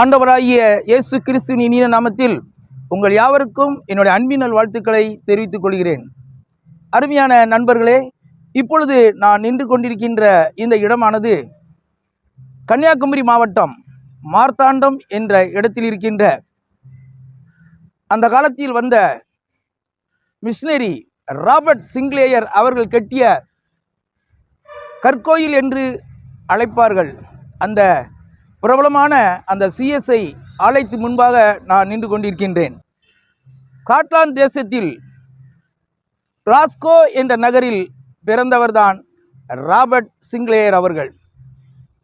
ஆண்டவராகிய இயேசு கிறிஸ்துவின் இனிய நாமத்தில் உங்கள் யாவருக்கும் என்னுடைய அன்பின் நல் வாழ்த்துக்களை தெரிவித்துக் கொள்கிறேன். அருமையான நண்பர்களே இப்பொழுது நான் நின்று கொண்டிருக்கின்ற இந்த இடமானது கன்னியாகுமரி மாவட்டம் மார்த்தாண்டம் என்ற இடத்தில் இருக்கின்ற அந்த காலத்தில் வந்த மிஷினரி ராபர்ட் சிங்லேயர் அவர்கள் கட்டிய கற்கோயில் என்று அழைப்பார்கள். அந்த பிரபலமான அந்த சிஎஸ்ஐ ஆலயத்து முன்பாக நான் நின்று கொண்டிருக்கின்றேன். ஸ்காட்லாந்து தேசத்தில் ராஸ்கோ என்ற நகரில் பிறந்தவர்தான் ராபர்ட் சிங்லேயர் அவர்கள்.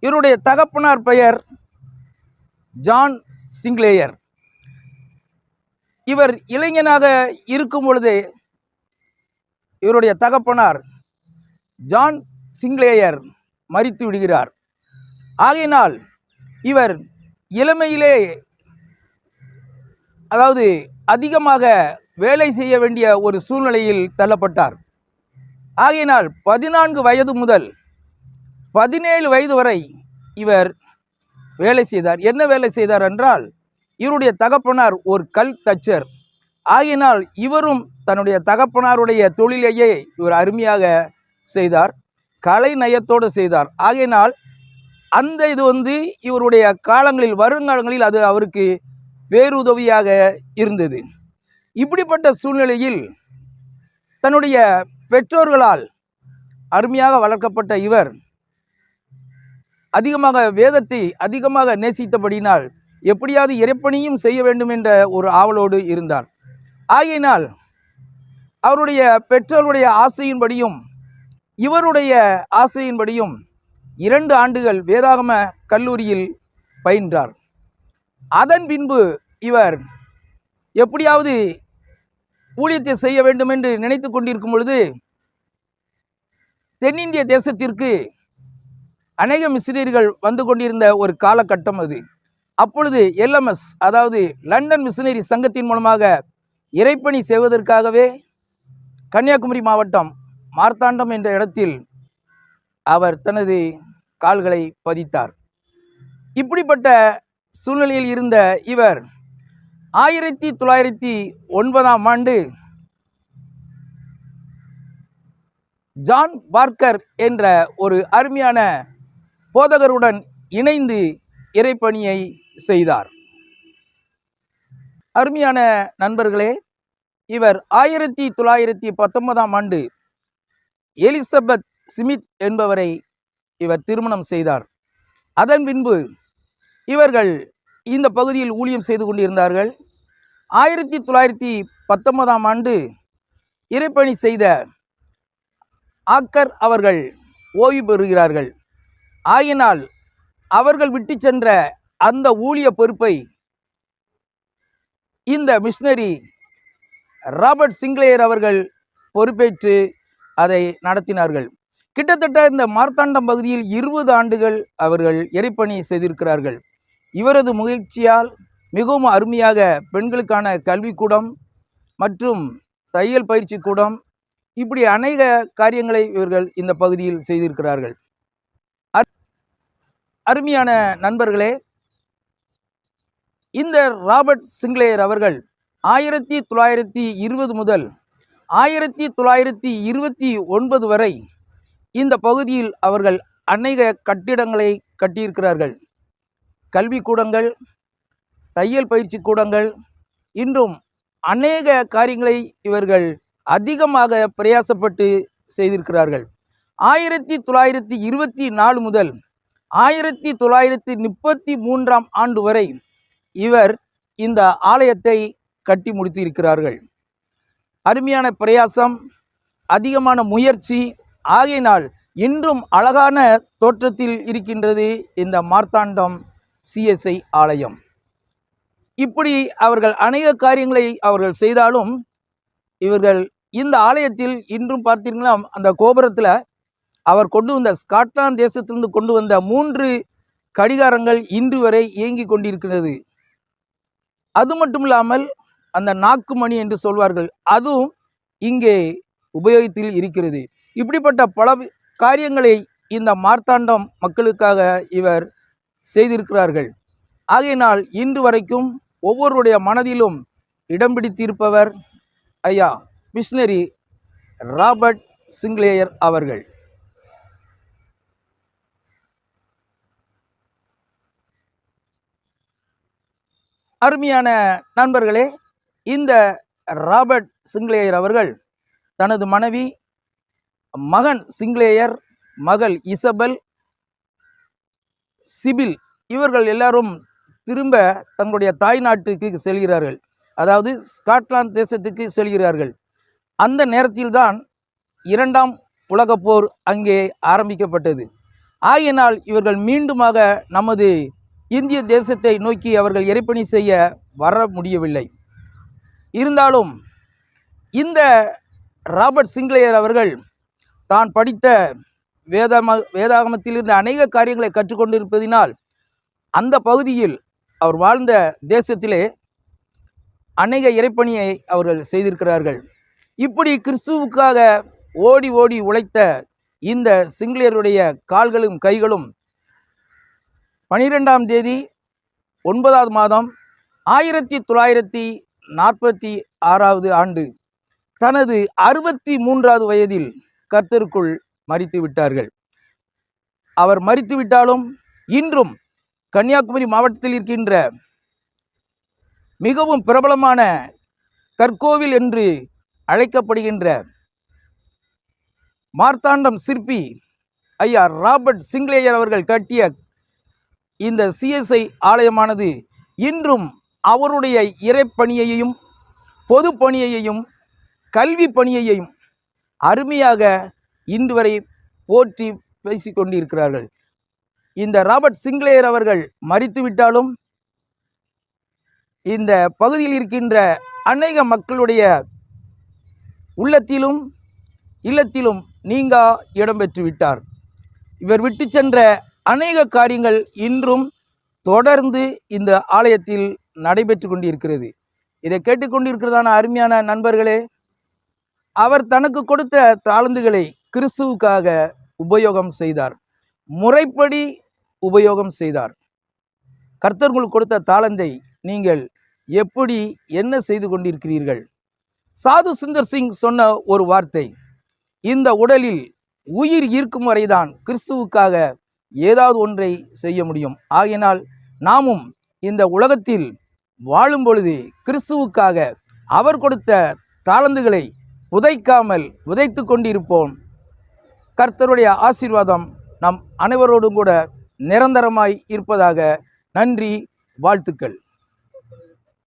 இவருடைய தகப்பனார் பெயர் ஜான் சிங்லேயர் இவர் இளைஞனாக இருக்கும் பொழுதே இவருடைய தகப்பனார் ஜான் சிங்லேயர் மறித்து விடுகிறார். ஆகையினால் இவர் இளமையிலே அதாவது அதிகமாக வேலை செய்ய வேண்டிய ஒரு சூழ்நிலையில் தள்ளப்பட்டார். ஆகையினால் பதினான்கு வயது முதல் பதினேழு வயது வரை இவர் வேலை செய்தார். என்ன வேலை செய்தார் என்றால் இவருடைய தகப்பனார் ஒரு கல் தச்சர். ஆகையினால் இவரும் தன்னுடைய தகப்பனாருடைய தொழிலையே இவர் அருமையாக செய்தார் கலை நயத்தோடு செய்தார். ஆகையினால் அந்த இது வந்து இவருடைய காலங்களில் வருங்காலங்களில் அது அவருக்கு பேருதவியாக இருந்தது. இப்படிப்பட்ட சூழ்நிலையில் தன்னுடைய பெற்றோர்களால் அருமையாக வளர்க்கப்பட்ட இவர் அதிகமாக வேதத்தை அதிகமாக நேசித்தபடினால் எப்படியாவது இறைப்பணியும் செய்ய வேண்டும் என்ற ஒரு ஆவலோடு இருந்தார். ஆகையினால் அவருடைய பெற்றோருடைய ஆசையின்படியும் இவருடைய ஆசையின்படியும் இரண்டு ஆண்டுகள் வேதாகம கல்லூரியில் பயின்றார். அதன் பின்பு இவர் எப்படியாவது ஊழியத்தை செய்ய வேண்டும் என்று நினைத்து கொண்டிருக்கும் பொழுது தென்னிந்திய தேசத்திற்கு அநேக மிஷினரிகள் வந்து கொண்டிருந்த ஒரு காலகட்டம் அது. அப்பொழுது எல்எம்எஸ் அதாவது லண்டன் மிஷினரி சங்கத்தின் மூலமாக இறைப்பணி செய்வதற்காகவே கன்னியாகுமரி மாவட்டம் மார்த்தாண்டம் என்ற இடத்தில் அவர் தனது கால்களை பதித்தார். இப்படிப்பட்ட சூழ்நிலையில் இருந்த இவர் ஆயிரத்தி தொள்ளாயிரத்தி ஒன்பதாம் ஆண்டு ஜான் பார்க்கர் என்ற ஒரு அருமையான போதகருடன் இணைந்து இறைப்பணியை செய்தார். அருமையான நண்பர்களே இவர் ஆயிரத்தி தொள்ளாயிரத்தி பத்தொன்பதாம் ஆண்டு எலிசபெத் சிமித் என்பவரை இவர் திருமணம் செய்தார். அதன் பின்பு இவர்கள் இந்த பகுதியில் ஊழியம் செய்து கொண்டிருந்தார்கள். ஆயிரத்தி தொள்ளாயிரத்தி பத்தொன்பதாம் ஆண்டு இறைப்பணி செய்த ஆக்கர் அவர்கள் ஓய்வு பெறுகிறார்கள். ஆயினால் அவர்கள் விட்டு சென்ற அந்த ஊழிய பொறுப்பை இந்த மிஷினரி ராபர்ட் சிங்லேயர் அவர்கள் பொறுப்பேற்று அதை நடத்தினார்கள். கிட்டத்தட்ட இந்த மார்த்தாண்டம் பகுதியில் இருபது ஆண்டுகள் அவர்கள் எரிப்பணி செய்திருக்கிறார்கள். இவரது முயற்சியால் மிகவும் அருமையாக பெண்களுக்கான கல்விக்கூடம் மற்றும் தையல் பயிற்சி கூடம் இப்படி அநேக காரியங்களை இவர்கள் இந்த பகுதியில் செய்திருக்கிறார்கள். அர்- அருமையான நண்பர்களே இந்த ராபர்ட் சிங்லேயர் அவர்கள் ஆயிரத்தி தொள்ளாயிரத்தி இருபது முதல் ஆயிரத்தி தொள்ளாயிரத்தி இருபத்தி ஒன்பது வரை இந்த பகுதியில் அவர்கள் அநேக கட்டிடங்களை கட்டியிருக்கிறார்கள். கல்விக்கூடங்கள் தையல் பயிற்சி கூடங்கள் இன்றும் அநேக காரியங்களை இவர்கள் அதிகமாக பிரயாசப்பட்டு செய்திருக்கிறார்கள். ஆயிரத்தி தொள்ளாயிரத்தி இருபத்தி நாலு முதல் ஆயிரத்தி தொள்ளாயிரத்தி முப்பத்தி மூன்றாம் ஆண்டு வரை இவர் இந்த ஆலயத்தை கட்டி முடித்திருக்கிறார்கள். அருமையான பிரயாசம் அதிகமான முயற்சி ஆகையினால் இன்றும் அழகான தோற்றத்தில் இருக்கின்றது இந்த மார்த்தாண்டம் சிஎஸ்ஐ ஆலயம். இப்படி அவர்கள் அநேக காரியங்களை அவர்கள் செய்தாலும் இவர்கள் இந்த ஆலயத்தில் இன்றும் பார்த்தீங்கன்னா அந்த கோபுரத்தில் அவர் கொண்டு வந்த ஸ்காட்லாந்து தேசத்திலிருந்து கொண்டு வந்த மூன்று கடிகாரங்கள் இன்று வரை இயங்கி கொண்டிருக்கிறது. அது மட்டும் இல்லாமல் அந்த நாக்கு மணி என்று சொல்வார்கள் அதுவும் இங்கே உபயோகத்தில் இருக்கிறது. இப்படிப்பட்ட பல காரியங்களை இந்த மார்த்தாண்டம் மக்களுக்காக இவர் செய்திருக்கிறார்கள். ஆகையினால் இன்று வரைக்கும் ஒவ்வொருடைய மனதிலும் இடம் பிடித்திருப்பவர் ஐயா மிஷினரி ராபர்ட் சிங்லேயர் அவர்கள். அருமையான நண்பர்களே இந்த ராபர்ட் சிங்லேயர் அவர்கள் தனது மனைவி மகன் சிங்லேயர் மகள் இசபெல் சிபில் இவர்கள் எல்லாரும் திரும்ப தங்களுடைய தாய் நாட்டுக்கு செல்கிறார்கள். அதாவது ஸ்காட்லாந்து தேசத்துக்கு செல்கிறார்கள். அந்த நேரத்தில்தான் இரண்டாம் உலகப் போர் அங்கே ஆரம்பிக்கப்பட்டது. ஆகையினால் இவர்கள் மீண்டுமாக நமது இந்திய தேசத்தை நோக்கி அவர்கள் இறைப்பணி செய்ய வர முடியவில்லை. இருந்தாலும் இந்த ராபர்ட் சிங்லேயர் அவர்கள் தான் படித்த வேதம வேதாகமத்திலிருந்து அநேக காரியங்களை கற்றுக்கொண்டிருப்பதினால் அந்த பகுதியில் அவர் வாழ்ந்த தேசத்திலே அநேக இறைப்பணியை அவர்கள் செய்திருக்கிறார்கள். இப்படி கிறிஸ்துவுக்காக ஓடி ஓடி உழைத்த இந்த சிங்களருடைய கால்களும் கைகளும் பனிரெண்டாம் தேதி ஒன்பதாவது மாதம் ஆயிரத்தி தொள்ளாயிரத்தி நாற்பத்தி ஆறாவது ஆண்டு தனது அறுபத்தி மூன்றாவது வயதில் கர்த்தருக்குள் மறித்து விட்டார்கள். அவர் மறித்து விட்டாலும் இன்றும் கன்னியாகுமரி மாவட்டத்தில் இருக்கின்ற மிகவும் பிரபலமான கற்கோவில் என்று அழைக்கப்படுகின்ற மார்த்தாண்டம் சிற்பி ஐயா ராபர்ட் சிங்லேயர் அவர்கள் கட்டிய இந்த சிஎஸ்ஐ ஆலயமானது இன்றும் அவருடைய இறைப்பணியையும் பொது பணியையும் கல்வி பணியையும் அருமையாக இன்று வரை போற்றி பேசிக் கொண்டிருக்கிறார்கள் இந்த ராபர்ட் சிங்லேயர் அவர்கள் மறித்துவிட்டாலும் இந்த பகுதியில் இருக்கின்ற அநேக மக்களுடைய உள்ளத்திலும் இல்லத்திலும் நீங்கா இடம்பெற்று விட்டார். இவர் விட்டு சென்ற அநேக காரியங்கள் இன்றும் தொடர்ந்து இந்த ஆலயத்தில் நடைபெற்று கொண்டிருக்கிறது. இதை கேட்டுக்கொண்டிருக்கிறதான அருமையான நண்பர்களே அவர் தனக்கு கொடுத்த தாளந்துகளை கிறிஸ்துவுக்காக உபயோகம் செய்தார். முறைப்படி உபயோகம் செய்தார். கர்த்தர்களுக்கு கொடுத்த தாளந்தை நீங்கள் எப்படி என்ன செய்து கொண்டிருக்கிறீர்கள்? சாது சுந்தர் சிங் சொன்ன ஒரு வார்த்தை இந்த உடலில் உயிர் இருக்கும் வரைதான் கிறிஸ்துவுக்காக ஏதாவது ஒன்றை செய்ய முடியும். ஆகையினால் நாமும் இந்த உலகத்தில் வாழும் பொழுது கிறிஸ்துவுக்காக அவர் கொடுத்த தாளந்துகளை புதைக்காமல் புதைத்து கொண்டிருப்போம். கர்த்தருடைய ஆசீர்வாதம் நம் அனைவரோடும் கூட நிரந்தரமாய் இருப்பதாக நன்றி வாழ்த்துக்கள்.